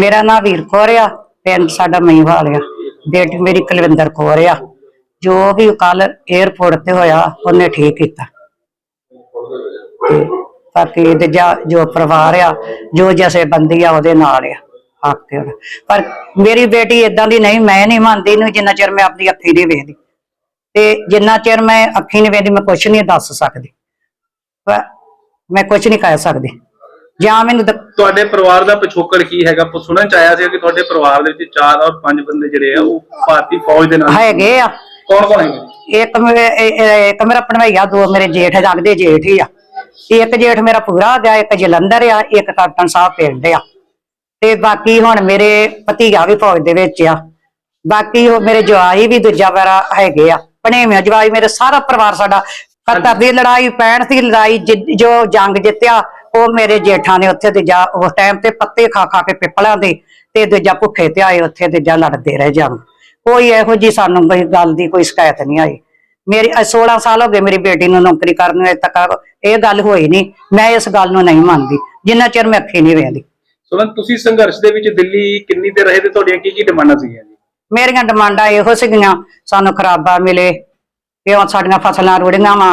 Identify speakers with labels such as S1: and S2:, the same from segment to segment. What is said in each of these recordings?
S1: ਮੇਰਾ ਨਾਂ ਵੀਰ ਕੌਰ ਆ ਪਿੰਡ ਸਾਡਾ ਮਹੀਵਾਲ ਆ। ਬੇਟੀ ਮੇਰੀ ਕੁਲਵਿੰਦਰ ਕੌਰ ਆ। ਜੋ ਵੀ ਕੱਲ 에어ਪੋਰਟ ਤੇ ਹੋਇਆ, ਉਹਨੇ ਠੀਕ ਕੀਤਾ। ਤੇ ਬਾਕੀ ਇਹਦੇ ਜੋ ਪਰਿਵਾਰ ਆ, ਜੋ ਜਸੇ ਬੰਦੀ ਆ, ਉਹਦੇ ਨਾਲ ਆ। ਹੱਕ ਪਰ ਮੇਰੀ ਬੇਟੀ ਇਦਾਂ ਦੀ ਨਹੀਂ, ਮੈਂ ਨਹੀਂ ਮੰਨਦੀ ਇਹਨੂੰ, ਜਿੰਨਾ ਚਿਰ ਮੈਂ ਆਪਣੀ ਅੱਖੀ ਨਹੀਂ ਵੇਖਦੀ। ਤੇ ਜਿੰਨਾ ਚਿਰ ਮੈਂ ਅੱਖੀ ਨਹੀਂ ਵੇਖਦੀ, ਮੈਂ ਕੁਝ ਨਹੀਂ ਦੱਸ ਸਕਦੀ। ਮੈਂ ਕੁਝ ਨਹੀਂ ਕਹਿ ਸਕਦੀ। ਜਾਂ ਮੈਨੂੰ ਦ-
S2: ਤੁਹਾਡੇ ਪਰਿਵਾਰ ਦਾ ਪਿਛੋਕੜ ਕੀ ਹੈਗਾ? ਪ- ਸੁਣਨ ਚ ਆਇਆ ਸੀ ਕਿ ਤੁਹਾਡੇ ਪਰਿਵਾਰ ਦੇ ਵਿੱਚ ਚਾਰ ਔਰ ਪੰਜ ਬੰਦੇ ਜਿਹੜੇ ਆ ਉਹ ਭਾਰਤੀ ਫੌਜ ਦੇ ਨਾਲ
S1: ਹੈਗੇ ਆ।
S2: ਕੌਣ ਕੌਣ ਹੈਗੇ?
S1: ਇੱਕ ਮੇਰੇ ਇਹ- ਇਹ- ਇੱਕ ਮੇਰਾ ਭਣਵਈਆ ਦੋ ਮੇਰੇ ਜੇਠ ਲੱਗਦੇ ਜੇਠ ਹੀ ਆ। ਇੱਕ ਜੇਠ ਮੇਰਾ ਪੂਰਾ ਆ ਗਿਆ ਇੱਕ ਜਲੰਧਰ ਆ ਇੱਕ ਕਾਟਨ ਸਾਹਿਬ ਪਿੰਡ ਆ। ਤੇ ਬਾਕੀ ਹੁਣ ਮੇਰੇ ਭਤੀਆ ਵੀ ਫੌਜ ਦੇ ਵਿੱਚ ਆ। ਬਾਕੀ ਉਹ ਮੇਰੇ ਜਵਾਈ ਵੀ ਦੂਜਾ ਵਾਰਾ ਹੈਗੇ ਆ। ਭਣੇਵੇਂ ਜਵਾਈ ਮੇਰੇ ਸਾਰਾ ਪਰਿਵਾਰ ਸਾਡਾ। ਕੱਤਰ ਦੀ ਲੜਾਈ 65 ਦੀ ਲੜਾਈ ਜਿ- ਜੋ ਜੰਗ ਜਿੱਤਿਆ ਉਹ ਮੇਰੇ ਜੇਠਾਂ ਨੇ ਉੱਥੇ ਤੇ ਜਾ ਉਸ ਟਾਈਮ ਤੇ ਪੱਤੇ ਖਾ ਖਾ ਕੇ ਪਿੱਪਲਾਂ ਦੇ ਤੇ ਦੂਜਾ ਭੁੱਖੇ ਤੇ ਆਏ ਉੱਥੇ ਤੇ ਜਾ ਲੜਦੇ ਰਹੇ ਜੰਗ ਕੋਈ ਇਹੋ ਜੀ ਸਾਨੂੰ ਕੋਈ ਗੱਲ ਦੀ ਕੋਈ ਸ਼ਿਕਾਇਤ ਨਹੀਂ ਆਈ। ਮੇਰੀ ਅ 16 ਸਾਲ ਹੋ ਗਏ ਮੇਰੀ ਬੇਟੀ ਨੂੰ ਨੌਕਰੀ ਕਰਨ ਨੂੰ ਤੱਕ ਇਹ ਗੱਲ ਹੋਈ ਨਹੀਂ। ਮੈਂ ਇਸ ਗੱਲ ਨੂੰ ਨਹੀਂ ਮੰਨਦੀ ਜਿੰਨਾ ਚਿਰ ਮੈਂ ਅੱਖੀ ਨਹੀਂ ਵੇਖਦੀ
S2: ਸੁਣਨ ਤੁਸੀਂ ਸੰਘਰਸ਼ ਦੇ ਵਿੱਚ ਦਿੱਲੀ ਕਿੰਨੀ ਦੇਰ ਰਹੇ ਤੇ ਤੁਹਾਡੀਆਂ ਕੀ ਕੀ ਡਿਮਾਂਡਾਂ ਸੀਗੀਆਂ ਜੀ?
S1: ਮੇਰੀਆਂ ਡਿਮਾਂਡਾਂ ਇਹੋ ਸੀਗੀਆਂ ਸਾਨੂੰ ਖਰਾਬਾ ਮਿਲੇ ਉਹ ਸਾਡੀਆਂ ਫਸਲਾਂ ਰੁੜੀਆਂ ਵਾ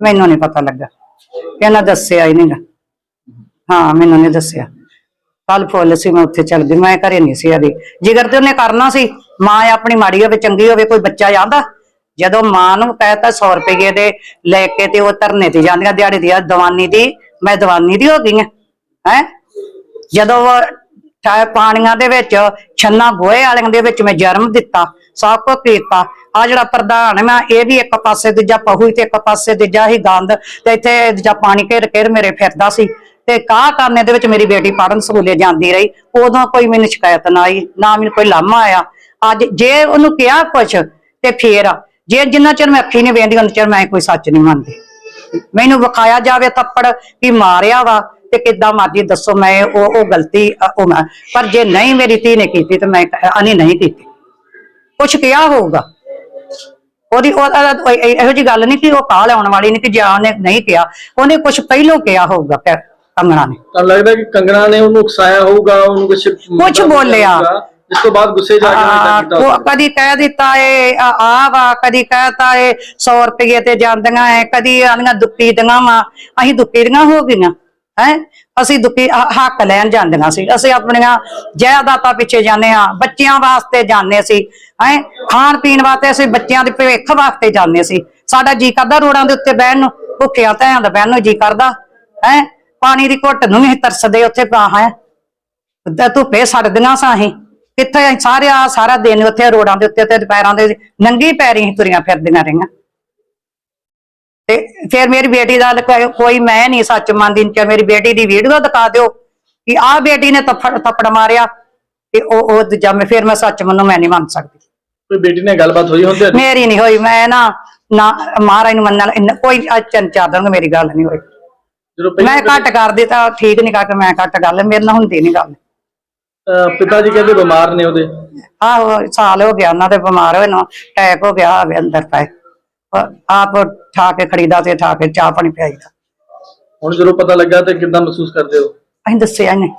S1: ਮੈਨੂੰ ਨਹੀਂ ਪਤਾ ਲੱਗਾ। ਕਹਿੰਦਾ ਦੱਸਿਆ ਹੀ ਨਹੀਂਗਾ ਹਾਂ, ਮੈਨੂੰ ਨਹੀਂ ਦੱਸਿਆ। ਕੱਲ ਫੁੱਲ ਸੀ, ਮੈਂ ਉੱਥੇ ਚਲ ਗਈ। ਮੈਂ ਘਰੇ ਨਹੀਂ ਸੀ ਆਦੀ ਜਿਗਰ ਤੇ ਉਹਨੇ ਕਰਨਾ ਸੀ, ਮਾਂ ਆਪਣੀ ਮਾੜੀ ਹੋਵੇ, ਚੰਗੀ ਹੋਵੇ, ਕੋਈ ਬੱਚਾ ਜਾਂਦਾ, ਜਦੋਂ ਮਾਂ ਨੂੰ ਕਹਿਤਾ 100 ਰੁਪਏ ਦੇ ਲੈ ਕੇ ਤੇ ਉਹ ਧਰਨੇ ਤੇ ਜਾਂਦੀਆਂ, ਦਿਹਾੜੀ ਦੀ ਆ ਦਵਾਨੀ ਦੀ, ਮੈਂ ਦਵਾਨੀ ਦੀ ਹੋ ਗਈ ਆ ਹੈ? ਜਦੋਂ ਪਾਣੀਆਂ ਦੇ ਵਿੱਚ, ਛੰਨਾ ਗੋਹੇ ਵਾਲਿਆਂ ਦੇ ਵਿੱਚ ਮੈਂ ਜਨਮ ਦਿੱਤਾ ਸਭ ਕੁਝ ਕੀਤਾ। ਆ ਜਿਹੜਾ ਪ੍ਰਧਾਨ ਮੈਂ ਇਹ ਵੀ ਇੱਕ ਪਾਸੇ ਦੂਜਾ ਪਹੂ ਤੇ ਇੱਕ ਪਾਸੇ ਦੂਜਾ ਹੀ ਗੰਦ ਤੇ ਇੱਥੇ ਦੂਜਾ ਪਾਣੀ ਘੇਰ ਘੇਰ ਮੇਰੇ ਫਿਰਦਾ ਸੀ। ਤੇ ਕਾਹ ਕਰਨੇ ਦੇ ਵਿੱਚ ਮੇਰੀ ਬੇਟੀ ਪੜਨ ਸਕੂਲੇ ਜਾਂਦੀ ਰਹੀ। ਉਦੋਂ ਕੋਈ ਮੈਨੂੰ ਸ਼ਿਕਾਇਤ ਨਾ ਆਈ, ਨਾ ਮੈਨੂੰ ਕੋਈ ਲਾਮਾ ਆਇਆ। ਅੱਜ ਜੇ ਉਹਨੂੰ ਕਿਹਾ ਕੁਛ ਤੇ ਫੇਰ ਜੇ ਜਿੰਨਾ ਚਿਰ ਮੈਂ ਅੱਖੀ ਨਹੀਂ ਵੇਂਦੀ ਉਹਨਾਂ ਚਿਰ ਮੈਂ ਕੋਈ ਸੱਚ ਨਹੀਂ ਮੰਨਦੀ। ਮੈਨੂੰ ਵਿਖਾਇਆ ਜਾਵੇ ਥੱਪੜ ਕਿ ਮਾਰਿਆ ਵਾ ਤੇ ਕਿੱਦਾਂ ਮਰਜ਼ੀ ਦੱਸੋ, ਮੈਂ ਉਹ ਉਹ ਗਲਤੀ ਉਹ ਮੈਂ ਪਰ ਜੇ ਨਹੀਂ ਮੇਰੀ ਧੀ ਨੇ ਕੀਤੀ ਤੇ ਮੈਂ ਅਨੀ ਨਹੀਂ ਕੀਤੀ। ਕੁਛ ਕਿਹਾ ਹੋਊਗਾ ਉਹਦੀ ਉਹ ਉਹ- ਇਹ- ਜੀ ਗੱਲ ਨਹੀਂ ਕਿ ਉਹ ਕਾਲ ਆਉਣ ਵਾਲੀ ਨਹੀਂ ਕਿ ਜਾਂ ਉਹਨੇ ਨਹੀਂ ਕਿਹਾ ਉਹਨੇ ਕੁਛ ਪਹਿਲੋਂ ਕਿਹਾ ਹੋਊਗਾ ਕੰਗਣਾ ਨੇ
S2: ਤੁਹਾਨੂੰ ਲੱਗਦਾ ਕਿ ਕੰਗਣਾ ਨੇ ਉਹਨੂੰ ਉਕਸਾਇਆ ਹੋਊਗਾ ਉਹਨੂੰ ਕੁਝ
S1: ਕੁਛ ਬੋਲਿਆ।
S2: ਇਸ ਤੋਂ ਬਾਅਦ ਗੁੱਸੇ ਜਾ ਕੇ ਹੋਊਗਾ।
S1: ਕਦੀ ਕਹਿ ਦਿੱਤਾ ਏ ਆ ਵਾ ਕਦੀ ਕਹਿਤਾ ਏ 100 ਰੁਪਏ ਤੇ ਜਾਂਦੀਆਂ ਏ ਕਦੀ ਆਂਦੀਆਂ ਦੁੱਕੀ ਦੀਆਂ ਵਾ ਅਸੀਂ ਦੁੱਕੀ ਦੀਆਂ ਹੋ ਗਈਆਂ ਹੈ? ਅਸੀਂ ਦੁੱਕੀ ਹੱਕ ਲੈਣ ਜਾਂਦੀਆਂ ਸੀ। ਅਸੀਂ ਆਪਣੀਆਂ ਜਾਇਦਾਦਾਂ ਪਿੱਛੇ ਜਾਂਦੇ ਆ ਬੱਚਿਆਂ ਵਾਸਤੇ ਜਾਂਦੇ ਸੀ। ਹੈ? ਖਾਣ ਪੀਣ ਵਾਸਤੇ ਅਸੀਂ ਬੱਚਿਆਂ ਦੇ ਭਵਿੱਖ ਵਾਸਤੇ ਜਾਂਦੇ ਸੀ। ਸਾਡਾ ਜੀ ਕਰਦਾ ਰੋੜਾਂ ਦੇ ਉੱਤੇ ਬਹਿਣ ਨੂੰ, ਭੁੱਖਿਆਂ ਧਿਆਂ ਦਾ ਬਹਿਣ ਨੂੰ ਜੀ ਕਰਦਾ। ਹੈ? ਪਾਣੀ ਦੀ ਘੁੱਟ ਨੂੰ ਵੀ ਅਸੀਂ ਤਰਸਦੇ ਉੱਥੇ ਪਾ, ਹੈ? ਤੇ ਧੁੱਪੇ ਸੜਦੀਆਂ ਸਾਂ ਅਸੀਂ। ਕਿੱਥੇ ਅਸੀਂ ਸਾਰਾ ਦਿਨ ਉੱਥੇ ਰੋਡਾਂ ਦੇ ਉੱਤੇ ਤੇ ਪੈਰਾਂ ਦੇ ਨੰਗੀ ਪੈਰੀ ਅਸੀਂ ਤੁਰੀਆਂ ਫਿਰਦੀਆਂ ਰਹੀਆਂ। ਫਿਰ ਮੇਰੀ ਬੇਟੀ ਦਾ ਕੋਈ- ਕੋਈ ਮੈਂ ਨਹੀਂ ਸੱਚ ਮੰਨਦੀ ਕਿ ਮੇਰੀ ਬੇਟੀ ਦੀ ਵੀਡੀਓ ਦਿਖਾ ਦਿਓ ਕਿ ਆਹ ਬੇਟੀ ਨੇ ਥੱਪੜ ਥੱਪੜ ਮਾਰਿਆ ਤੇ ਉਹ ਉਹ ਦੂਜਾ ਮੈਂ ਫਿਰ ਮੈਂ ਸੱਚ ਮੰਨੂ ਮੈਂ ਨਹੀਂ ਮੰਨ ਸਕਦੀ।
S2: ਕੋਈ ਬੇਟੀ ਨਾਲ ਗੱਲਬਾਤ ਹੋਈ ਹੁੰਦੀ ਹੈ
S1: ਮੇਰੀ ਨਹੀਂ ਹੋਈ ਮੈਂ ਨਾ ਨਾ ਮਹਾਰਾਜ ਨੂੰ ਮੰਨਣ ਇੰਨਾ- ਕੋਈ ਚੰਨ ਚਾਦਰ ਮੇਰੀ ਗੱਲ ਨਹੀਂ ਹੋਈ।
S2: ਜਦੋਂ ਪਹਿਲੀ
S1: ਮੈਂ ਘੱਟ ਕਰਦੀ ਤਾਂ ਠੀਕ ਨਹੀਂ ਕਰਕੇ ਮੈਂ ਘੱਟ ਗੱਲ ਮੇਰੇ ਨਾਲ ਹੁੰਦੀ ਨਹੀਂ ਗੱਲ।
S2: ਅਹ ਪਿਤਾ ਜੀ ਕਹਿੰਦੇ ਬਿਮਾਰ ਨੇ ਉਹਦੇ।
S1: ਆਹੋ ਸਾਲ ਹੋ ਗਿਆ ਉਹਨਾਂ ਦੇ ਬਿਮਾਰ ਹੋਏ ਨੂੰ ਅਟੈਕ ਹੋ ਗਿਆ ਹੋਵੇ ਅੰਦਰ ਪਏ। ਆਪ ਠਾ ਕੇ ਖੜੀਦਾ ਤੇ ਠਾ ਕੇ ਚਾਹ ਪਾਣੀ ਪਿਆਈਦਾ
S2: ਹੁਣ ਜਦੋਂ ਪਤਾ ਲੱਗਾ ਤੇ ਕਿੱਦਾਂ ਮਹਿਸੂਸ ਕਰਦੇ ਹੋ?
S1: ਅਸੀਂ ਦੱਸਿਆ ਨਹੀਂ।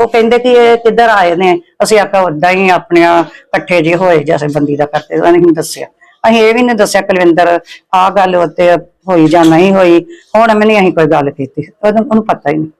S1: ਉਹ ਕਹਿੰਦੇ ਕਿ ਇਹ ਕਿੱਧਰ ਆਏ ਨੇ? ਅਸੀਂ ਆਖਿਆ ਉਦਾਂ ਹੀ ਆਪਣੀਆਂ ਇਕੱਠੇ ਜੇ ਹੋਏ ਜੈਸੇ ਬੰਦੀ ਦਾ ਕਰਦੇ। ਅਸੀਂ ਨਹੀਂ ਦੱਸਿਆ। ਅਸੀਂ ਇਹ ਵੀ ਨਹੀਂ ਦੱਸਿਆ ਕੁਲਵਿੰਦਰ ਆਹ ਗੱਲ ਉੱਤੇ ਹੋਈ ਜਾਂ ਨਹੀਂ ਹੋਈ। ਹੁਣ ਮੈਂ ਨਹੀਂ ਅਸੀਂ ਕੋਈ ਗੱਲ ਕੀਤੀ। ਉਹਨੂੰ ਉਹਨੂੰ ਪਤਾ ਹੀ ਨਹੀਂ।